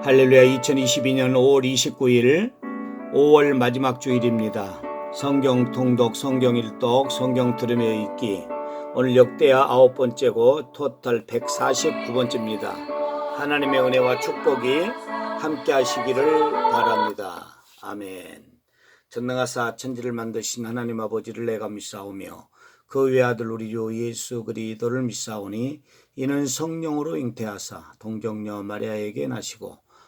할렐루야 2022년 5월 29일 5월 마지막 주일입니다. 성경 통독, 성경 일독, 성경 들으며 읽기 오늘 역대하 아홉 번째고 토탈 149번째입니다. 하나님의 은혜와 축복이 함께 하시기를 바랍니다. 아멘. 전능하사 천지를 만드신 하나님 아버지를 내가 믿사오며 그 외아들 우리 주 예수 그리스도를 믿사오니 이는 성령으로 잉태하사 동정녀 마리아에게 나시고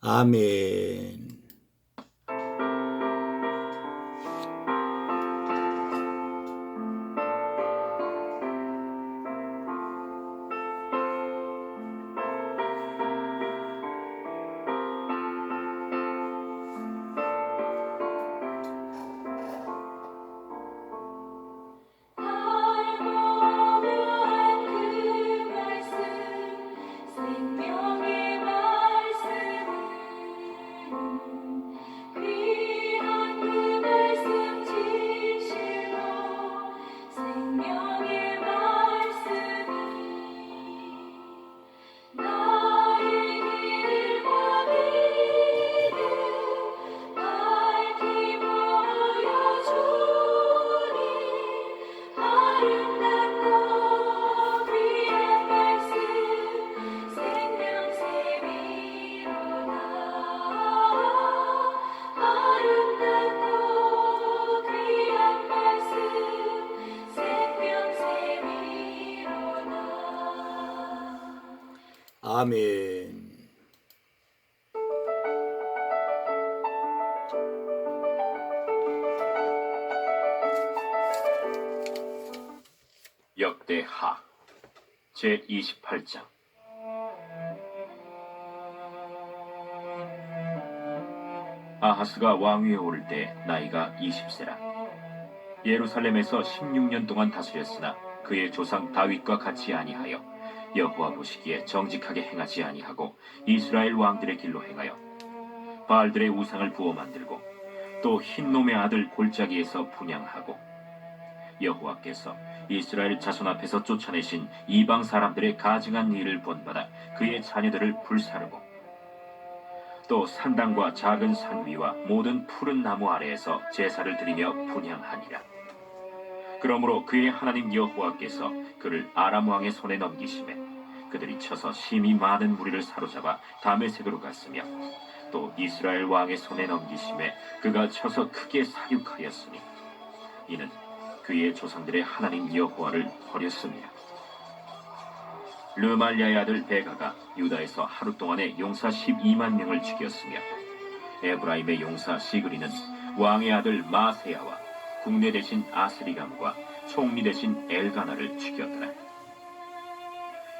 아멘. 귀 역대하. 제 28장. 아하스가 왕위에 오를 때 나이가 20세라. 예루살렘에서 16년 동안 다스렸으나 그의 조상 다윗과 같이 아니하여 여호와 보시기에 정직하게 행하지 아니하고 이스라엘 왕들의 길로 행하여 바알들의 우상을 부어 만들고 또 흰놈의 아들 골짜기에서 분양하고 여호와께서 이스라엘 자손 앞에서 쫓아내신 이방 사람들의 가증한 일을 본받아 그의 자녀들을 불사르고 또 산당과 작은 산 위와 모든 푸른 나무 아래에서 제사를 드리며 분향하니라. 그러므로 그의 하나님 여호와께서 그를 아람 왕의 손에 넘기심에 그들이 쳐서 심히 많은 무리를 사로잡아 다메섹으로 갔으며 또 이스라엘 왕의 손에 넘기심에 그가 쳐서 크게 사륙하였으니 이는 그의 조상들의 하나님 여호와를 버렸습니다. 르말리아의 아들 베가가 유다에서 하루 동안에 용사 12만 명을 죽였으며 에브라임의 용사 시그리는 왕의 아들 마세야와 국내 대신 아스리감과 총리 대신 엘가나를 죽였더라.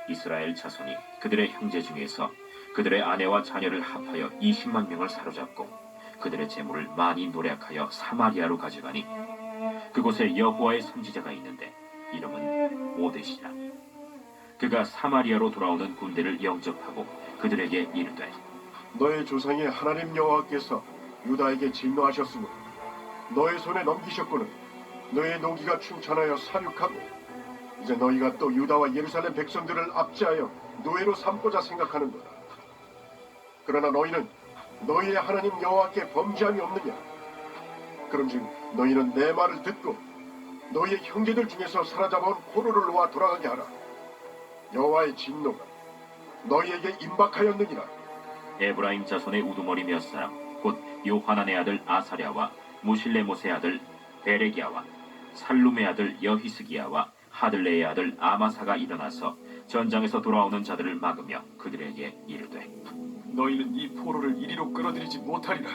이스라엘 자손이 그들의 형제 중에서 그들의 아내와 자녀를 합하여 20만 명을 사로잡고 그들의 재물을 많이 노력하여 사마리아로 가져가니 그곳에 여호와의 선지자가 있는데 이름은 오데시라. 그가 사마리아로 돌아오는 군대를 영접하고 그들에게 이르되 너의 조상의 하나님 여호와께서 유다에게 진노하셨으므로 너의 손에 넘기셨거늘 너의 노기가 충천하여 사륙하고 이제 너희가 또 유다와 예루살렘 백성들을 압제하여 노예로 삼고자 생각하는도다. 그러나 너희는 너희의 하나님 여호와께 범죄함이 없느냐? 그런즉 너희는 내 말을 듣고 너희의 형제들 중에서 사로잡아온 포로를 놓아 돌아가게 하라. 여호와의 진노가 너희에게 임박하였느니라. 에브라임 자손의 우두머리 몇 사람 곧 요하난의 아들 아사랴와 무실레못의 아들 베레기야와 살룸의 아들 여히스기야와 하들레의 아들 아마사가 일어나서 전장에서 돌아오는 자들을 막으며 그들에게 이르되 너희는 이 포로를 이리로 끌어들이지 못하리라.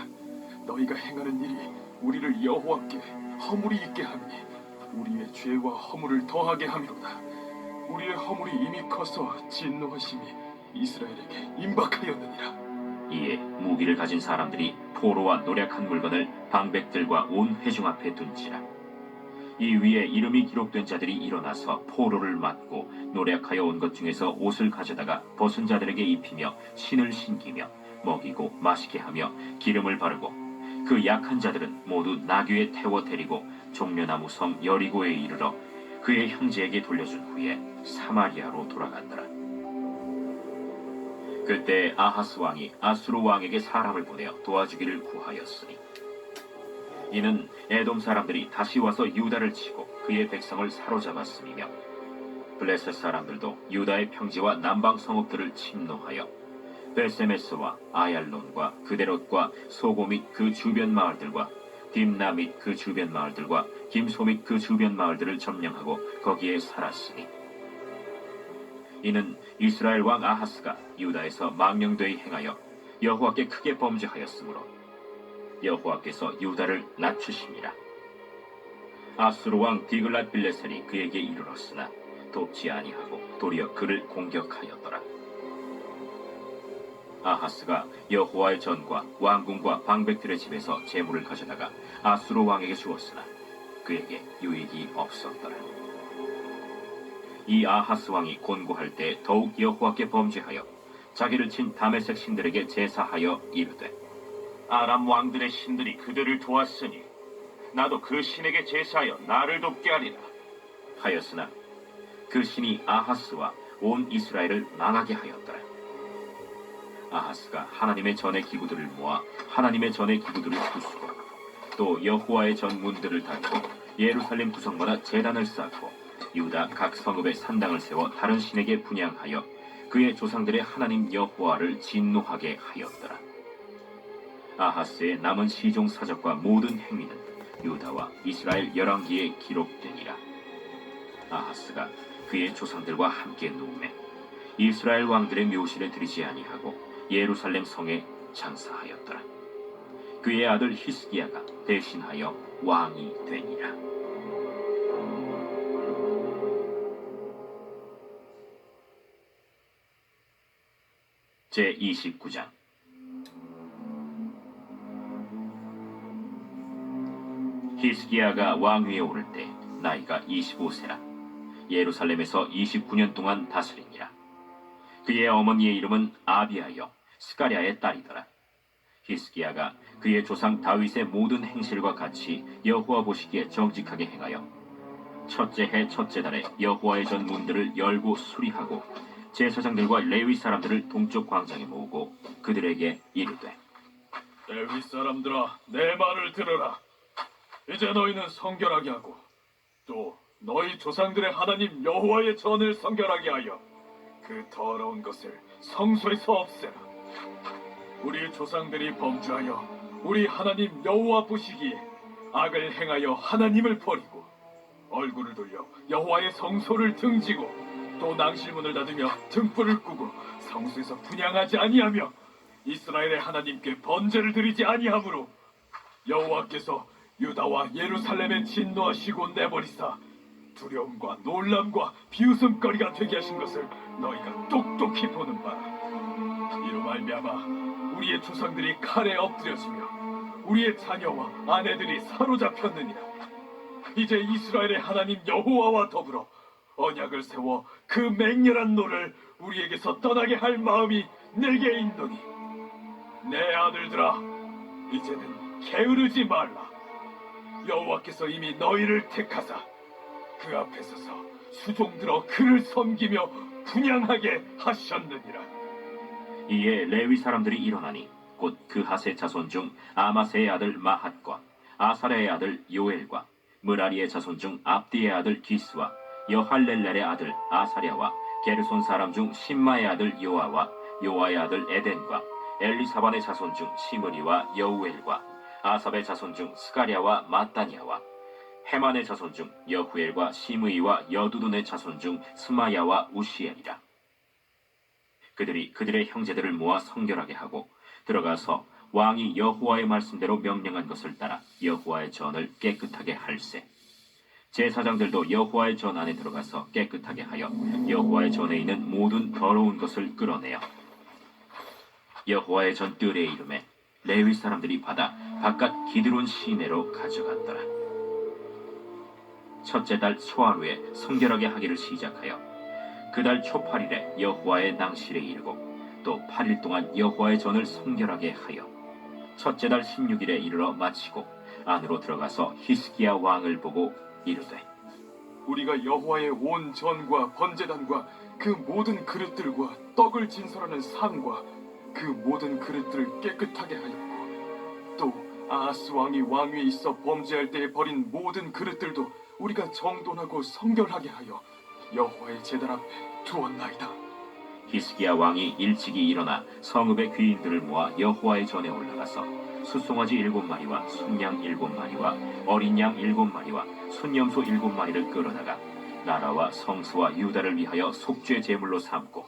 너희가 행하는 일이 우리를 여호와께 허물이 있게 하니 우리의 죄와 허물을 더하게 함이로다. 우리의 허물이 이미 커서 진노하심이 이스라엘에게 임박하였느니라. 이에 무기를 가진 사람들이 포로와 노력한 물건을 방백들과 온 회중 앞에 둔지라. 이 위에 이름이 기록된 자들이 일어나서 포로를 맞고 노력하여 온 것 중에서 옷을 가져다가 벗은 자들에게 입히며 신을 신기며 먹이고 마시게 하며 기름을 바르고 그 약한 자들은 모두 나귀에 태워 데리고 종려나무 섬 여리고에 이르러 그의 형제에게 돌려준 후에 사마리아로 돌아간더라. 그때 아하스 왕이 아수르 왕에게 사람을 보내어 도와주기를 구하였으니 이는 에돔 사람들이 다시 와서 유다를 치고 그의 백성을 사로잡았음이며 블레셋 사람들도 유다의 평지와 남방 성읍들을 침노하여 벨세메스와 아얄론과 그데롯과 소고 및 그 주변 마을들과 딥나 및 그 주변 마을들과 김소 및 그 주변 마을들을 점령하고 거기에 살았으니 이는 이스라엘 왕 아하스가 유다에서 망령되이 행하여 여호와께 크게 범죄하였으므로 여호와께서 유다를 낮추심이라. 아수르 왕 디글랏 빌레셀이 그에게 이르렀으나 돕지 아니하고 도리어 그를 공격하였더라 아하스가 여호와의 전과 왕궁과 방백들의 집에서 재물을 가져다가 아수르 왕에게 주었으나 그에게 유익이 없었더라. 이 아하스 왕이 곤고할 때 더욱 여호와께 범죄하여 자기를 친 다메섹 신들에게 제사하여 이르되 아람 왕들의 신들이 그들을 도왔으니 나도 그 신에게 제사하여 나를 돕게 하리라 하였으나 그 신이 아하스와 온 이스라엘을 망하게 하였더라 아하스가 하나님의 전의 기구들을 모아 하나님의 전의 기구들을 부수고 또 여호와의 전 문들을 닫고 예루살렘 구성마다 제단을 쌓고 유다 각 성읍에 산당을 세워 다른 신에게 분양하여 그의 조상들의 하나님 여호와를 진노하게 하였더라. 아하스의 남은 시종 사적과 모든 행위는 유다와 이스라엘 열왕기에 기록되니라. 아하스가 그의 조상들과 함께 누움에 이스라엘 왕들의 묘실에 들이지 아니하고 예루살렘 성에 장사하였더라. 그의 아들 히스기야가 대신하여 왕이 되니라. 제 29장 히스기야가 왕위에 오를 때 나이가 25세라 예루살렘에서 29년 동안 다스리니라 그의 어머니의 이름은 아비아여 스가랴의 딸이더라 히스기야가 그의 조상 다윗의 모든 행실과 같이 여호와 보시기에 정직하게 행하여 첫째 해 첫째 달에 여호와의 전 문들을 열고 수리하고 제사장들과 레위 사람들을 동쪽 광장에 모으고 그들에게 이르되 레위 사람들아, 내 말을 들으라. 이제 너희는 성결하게 하고 또 너희 조상들의 하나님 여호와의 전을 성결하게 하여 그 더러운 것을 성소에서 없애라. 우리 조상들이 범죄하여 우리 하나님 여호와 보시기에 악을 행하여 하나님을 버리고 얼굴을 돌려 여호와의 성소를 등지고 또 낭실문을 닫으며 등불을 끄고 성소에서 분양하지 아니하며 이스라엘의 하나님께 번제를 드리지 아니하므로 여호와께서 유다와 예루살렘에 진노하시고 내버리사 두려움과 놀람과 비웃음거리가 되게 하신 것을 너희가 똑똑히 보는 바라. 이로 말미암아 우리의 조상들이 칼에 엎드려지며 우리의 자녀와 아내들이 사로잡혔느니라. 이제 이스라엘의 하나님 여호와와 더불어 언약을 세워 그 맹렬한 노를 우리에게서 떠나게 할 마음이 내게 있노니 내 아들들아 이제는 게으르지 말라. 여호와께서 이미 너희를 택하사 그 앞에 서서 수종 들어 그를 섬기며 분양하게 하셨느니라. 이에 레위 사람들이 일어나니 곧 그 하세 자손 중 아마세의 아들 마핫과 아사레의 아들 요엘과 무라리의 자손 중 압디의 아들 기스와 여할렐렐의 아들 아사랴와 게르손 사람 중 신마의 아들 요아와 요아의 아들 에덴과 엘리사반의 자손 중 시므리와 여우엘과 아삽의 자손 중 스가랴와 마따니아와 헤만의 자손 중 여후엘과 시므이와 여두둔의 자손 중 스마야와 우시엘이라 그들이 그들의 형제들을 모아 성결하게 하고 들어가서 왕이 여호와의 말씀대로 명령한 것을 따라 여호와의 전을 깨끗하게 할세. 제사장들도 여호와의 전 안에 들어가서 깨끗하게 하여 여호와의 전에 있는 모든 더러운 것을 끌어내어 여호와의 전 뜰에 이름에 레위 사람들이 받아 바깥 기드론 시내로 가져갔더라. 첫째 달 초하루에 성결하게 하기를 시작하여 그 달 초팔일에 여호와의 낭실에 이르고 또 8일 동안 여호와의 전을 성결하게 하여 첫째 달 16일에 이르러 마치고 안으로 들어가서 히스기야 왕을 보고 이르되 우리가 여호와의 온 전과 번제단과 그 모든 그릇들과 떡을 진설하는 상과 그 모든 그릇들을 깨끗하게 하였고 또 아하스 왕이 왕위에 있어 범죄할 때에 버린 모든 그릇들도 우리가 정돈하고 성결하게 하여 여호와의 제단 앞에 두었나이다. 히스기야 왕이 일찍이 일어나 성읍의 귀인들을 모아 여호와의 전에 올라가서 숫송아지 일곱 마리와 순양 일곱 마리와 어린 양 일곱 마리와 순염소 일곱 마리를 끌어다가 나라와 성수와 유다를 위하여 속죄 제물로 삼고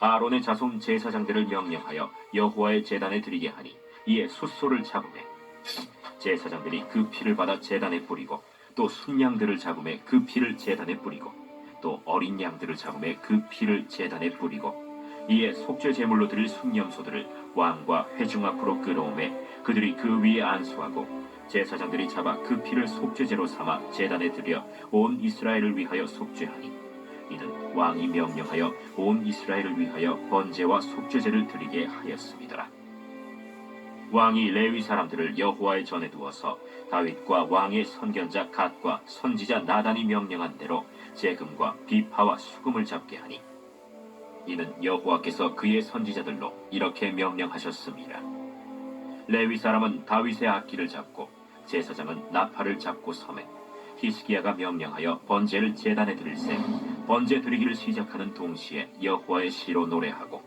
아론의 자손 제사장들을 명령하여 여호와의 제단에 드리게 하니 이에 숫소를 잡음에 제사장들이 그 피를 받아 제단에 뿌리고 또 순양들을 잡음에 그 피를 제단에 뿌리고 또 어린 양들을 잡음에 그 피를 제단에 뿌리고 이에 속죄 제물로 드릴 순념소들을 왕과 회중 앞으로 끌어오매 그들이 그 위에 안수하고 제사장들이 잡아 그 피를 속죄제로 삼아 제단에 드려 온 이스라엘을 위하여 속죄하니 이는 왕이 명령하여 온 이스라엘을 위하여 번제와 속죄제를 드리게 하였습니다. 왕이 레위 사람들을 여호와의 전에 두어서 다윗과 왕의 선견자 갓과 선지자 나단이 명령한 대로 재금과 비파와 수금을 잡게 하니 이는 여호와께서 그의 선지자들로 이렇게 명령하셨습니다. 레위 사람은 다윗의 악기를 잡고 제사장은 나팔을 잡고 섬에 히스기야가 명령하여 번제를 제단에 드릴세 번제 드리기를 시작하는 동시에 여호와의 시로 노래하고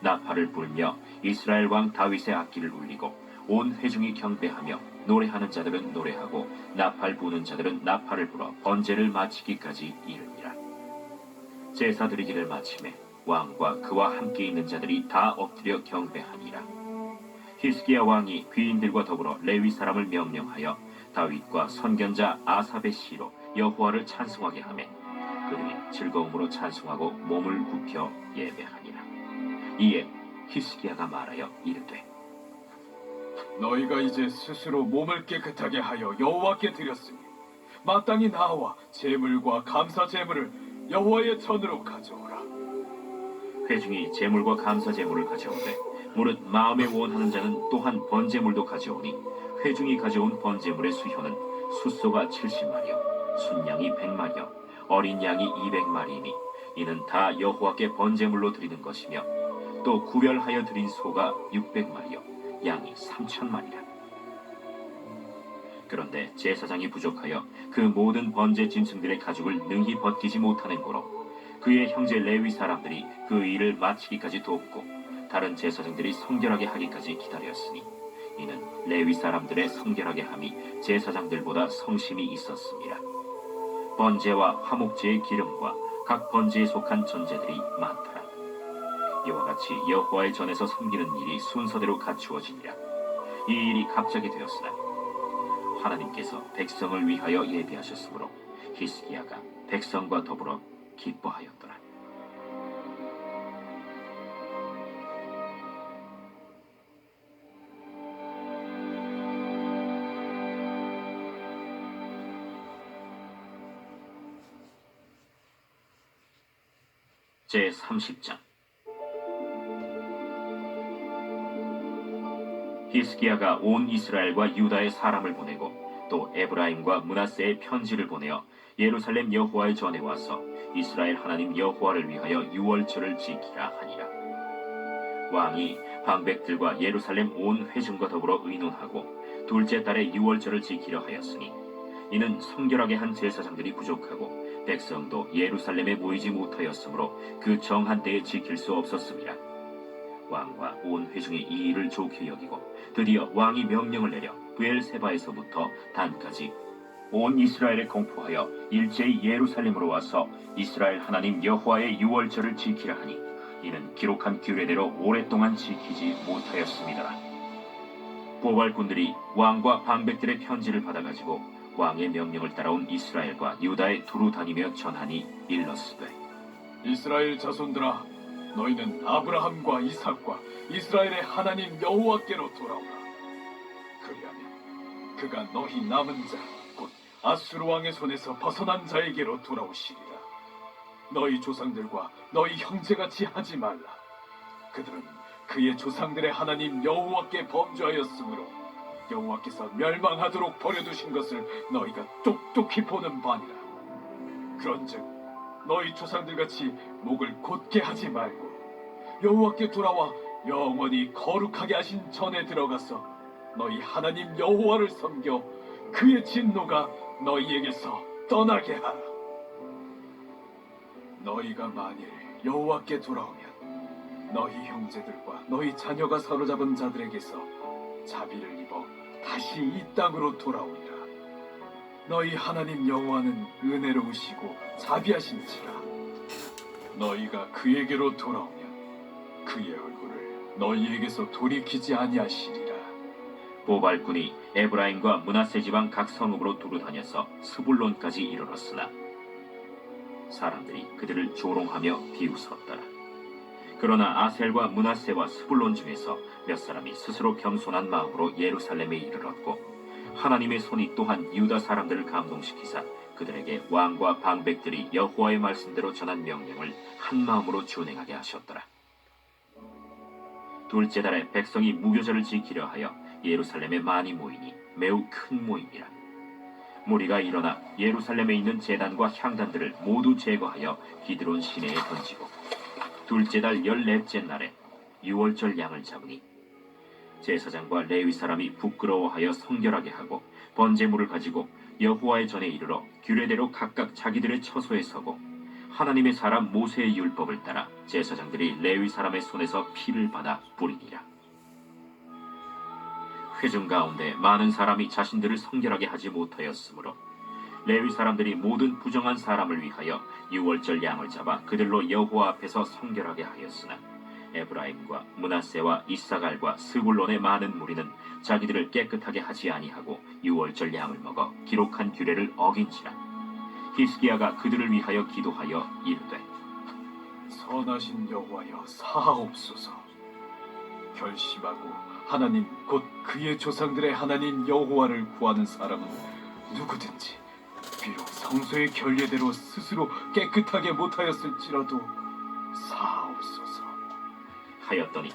나팔을 불며 이스라엘 왕 다윗의 악기를 울리고 온 회중이 경배하며 노래하는 자들은 노래하고 나팔 부는 자들은 나팔을 불어 번제를 마치기까지 이르니라. 제사 드리기를 마침에 왕과 그와 함께 있는 자들이 다 엎드려 경배하니라. 히스기야 왕이 귀인들과 더불어 레위 사람을 명령하여 다윗과 선견자 아삽의 시로 여호와를 찬송하게 하매 그들이 즐거움으로 찬송하고 몸을 굽혀 예배하니라. 이에 히스기야가 말하여 이르되 너희가 이제 스스로 몸을 깨끗하게 하여 여호와께 드렸으니 마땅히 나와 제물과 감사 제물을 여호와의 전으로 가져오라. 회중이 제물과 감사 제물을 가져오되 무릇 마음에 원하는 자는 또한 번제물도 가져오니 회중이 가져온 번제물의 수효는 숫소가 70마리요 순양이 100마리요 어린 양이 200마리이니 이는 다 여호와께 번제물로 드리는 것이며 또 구별하여 드린 소가 600마리요 양이 3천마리라 그런데 제사장이 부족하여 그 모든 번제 짐승들의 가죽을 능히 벗기지 못하는 고로 그의 형제 레위 사람들이 그 일을 마치기까지 돕고 다른 제사장들이 성결하게 하기까지 기다렸으니 이는 레위 사람들의 성결하게 함이 제사장들보다 성심이 있었습니다. 번제와 화목제의 기름과 각 번제에 속한 전제들이 많더라. 이와 같이 여호와의 전에서 섬기는 일이 순서대로 갖추어지니라. 이 일이 갑자기 되었으나 하나님께서 백성을 위하여 예비하셨으므로 히스기야가 백성과 더불어 기뻐하였더라. 제 30장 히스기야가 온 이스라엘과 유다의 사람을 보내고 또 에브라임과 문하세의 편지를 보내어 예루살렘 여호와의 전에 와서 이스라엘 하나님 여호와를 위하여 유월절을 지키라 하니라. 왕이 방백들과 예루살렘 온 회중과 더불어 의논하고 둘째 달에 유월절을 지키려 하였으니 이는 성결하게 한 제사장들이 부족하고 백성도 예루살렘에 모이지 못하였으므로 그 정한 때에 지킬 수 없었습니다. 왕과 온 회중이 이 일을 좋게 여기고 드디어 왕이 명령을 내려 부엘세바에서부터 단까지 온 이스라엘에 공포하여 일제히 예루살렘으로 와서 이스라엘 하나님 여호와의 유월절을 지키라 하니 이는 기록한 규례대로 오랫동안 지키지 못하였습니다. 보발꾼들이 왕과 방백들의 편지를 받아가지고 왕의 명령을 따라온 이스라엘과 유다에 두루 다니며 전하니 일렀으되 이스라엘 자손들아 너희는 아브라함과 이삭과 이스라엘의 하나님 여호와께로 돌아오라. 그리하면 그가 너희 남은 자, 곧 아수르 왕의 손에서 벗어난 자에게로 돌아오시리라. 너희 조상들과 너희 형제같이 하지 말라. 그들은 그의 조상들의 하나님 여호와께 범죄하였으므로 여호와께서 멸망하도록 버려두신 것을 너희가 똑똑히 보는 바니라. 그런즉 너희 조상들 같이 목을 곧게 하지 말고 여호와께 돌아와 영원히 거룩하게 하신 전에 들어가서 너희 하나님 여호와를 섬겨 그의 진노가 너희에게서 떠나게 하라. 너희가 만일 여호와께 돌아오면 너희 형제들과 너희 자녀가 사로잡은 자들에게서 자비를 입어 다시 이 땅으로 돌아오리라. 너희 하나님 여호와는 은혜로우시고 자비하신지라. 너희가 그에게로 돌아오면 그의 얼굴을 너희에게서 돌이키지 아니하시리라. 보발군이 에브라임과 문하세 지방 각 성읍으로 두루 다녀서 스불론까지 이르렀으나 사람들이 그들을 조롱하며 비웃었더라. 그러나 아셀과 문하세와 스불론 중에서 몇 사람이 스스로 겸손한 마음으로 예루살렘에 이르렀고 하나님의 손이 또한 유다 사람들을 감동시키사 그들에게 왕과 방백들이 여호와의 말씀대로 전한 명령을 한 마음으로 준행하게 하셨더라. 둘째 달에 백성이 무교절을 지키려 하여 예루살렘에 많이 모이니 매우 큰 모임이라. 무리가 일어나 예루살렘에 있는 제단과 향단들을 모두 제거하여 기드론 시내에 던지고 둘째 달 열넷째 날에 유월절 양을 잡으니 제사장과 레위 사람이 부끄러워하여 성결하게 하고 번제물을 가지고 여호와의 전에 이르러 규례대로 각각 자기들의 처소에 서고 하나님의 사람 모세의 율법을 따라 제사장들이 레위 사람의 손에서 피를 받아 뿌리니라. 회중 가운데 많은 사람이 자신들을 성결하게 하지 못하였으므로 레위 사람들이 모든 부정한 사람을 위하여 유월절 양을 잡아 그들로 여호와 앞에서 성결하게 하였으나 에브라임과 문하세와 이사갈과 스불론의 많은 무리는 자기들을 깨끗하게 하지 아니하고 유월절 양을 먹어 기록한 규례를 어긴지라 히스기야가 그들을 위하여 기도하여 이르되 선하신 여호와여 사하옵소서. 결심하고 하나님 곧 그의 조상들의 하나님 여호와를 구하는 사람은 누구든지 비록 성소의 결례대로 스스로 깨끗하게 못하였을지라도 사하옵소서. 하였더니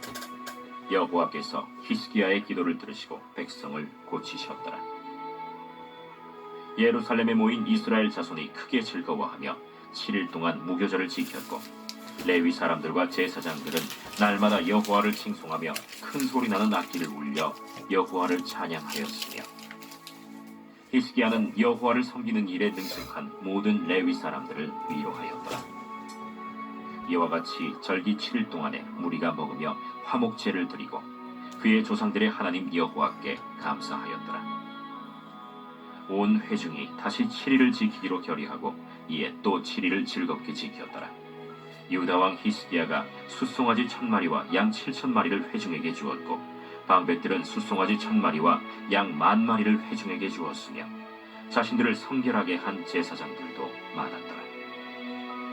여호와께서 히스기야의 기도를 들으시고 백성을 고치셨더라. 예루살렘에 모인 이스라엘 자손이 크게 즐거워하며 7일 동안 무교절을 지켰고 레위 사람들과 제사장들은 날마다 여호와를 칭송하며 큰 소리 나는 악기를 울려 여호와를 찬양하였으며 히스기야는 여호와를 섬기는 일에 능숙한 모든 레위 사람들을 위로하였더라. 이와 같이 절기 7일 동안에 무리가 먹으며 화목제를 드리고 그의 조상들의 하나님 여호와께 감사하였더라. 온 회중이 다시 7일을 지키기로 결의하고 이에 또 7일을 즐겁게 지켰더라. 유다 왕 히스기야가 숫송아지 천 마리와 양 칠천 마리를 회중에게 주었고 방백들은 숫송아지 천 마리와 양 만 마리를 회중에게 주었으며 자신들을 성결하게 한 제사장들도 많았더라.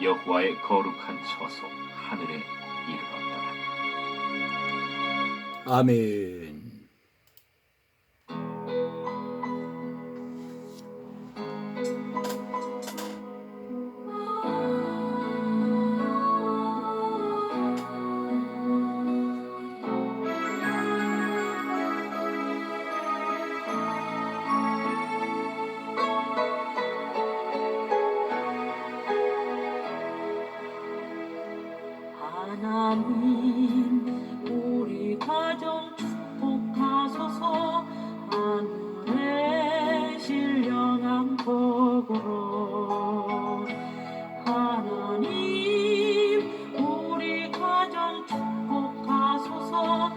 여호와의 거룩한 처소 하늘에 이르렀더라. 아멘. 가정 축복하소서. 하늘의 신령한 복으로. 하나님 우리 가정 축복하소서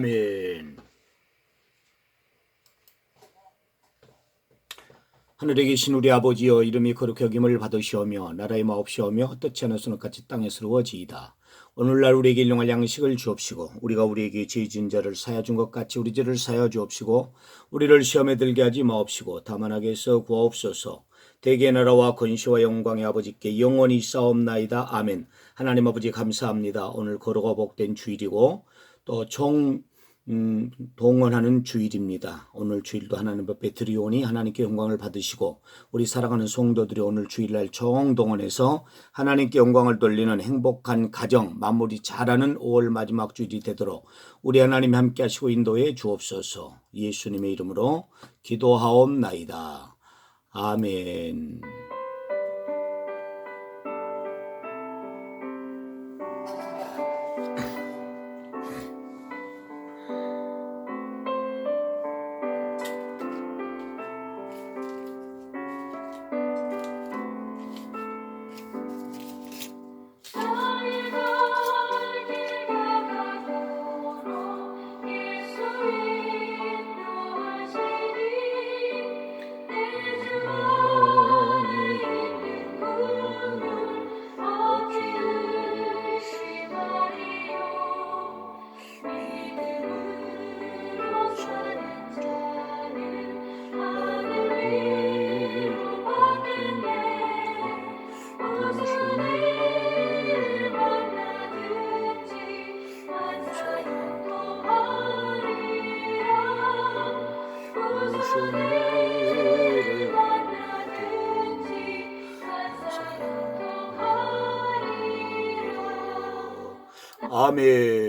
아멘. 하늘에 계신 우리 아버지여 이름이 거룩히 여김을 받으시오며 나라의 마옵시오며 뜻지 않으소는 같이 땅에 서러워지이다. 오늘날 우리에게 일용할 양식을 주옵시고 우리가 우리에게 죄진 자를 사여 준 것 같이 우리 죄를 사여 주옵시고 우리를 시험에 들게 하지 마옵시고 다만 악에서 구하옵소서. 대개 나라와 권시와 영광의 아버지께 영원히 싸움나이다. 아멘. 하나님 아버지 감사합니다. 오늘 거룩하 복된 주일이고 또총 음, 동원하는 주일입니다. 오늘 주일도 하나님 앞에 드리오니 하나님께 영광을 받으시고 우리 사랑하는 성도들이 오늘 주일날 총동원해서 하나님께 영광을 돌리는 행복한 가정 마무리 잘하는 5월 마지막 주일이 되도록 우리 하나님 함께 하시고 인도해 주옵소서 예수님의 이름으로 기도하옵나이다. 아멘. 아멘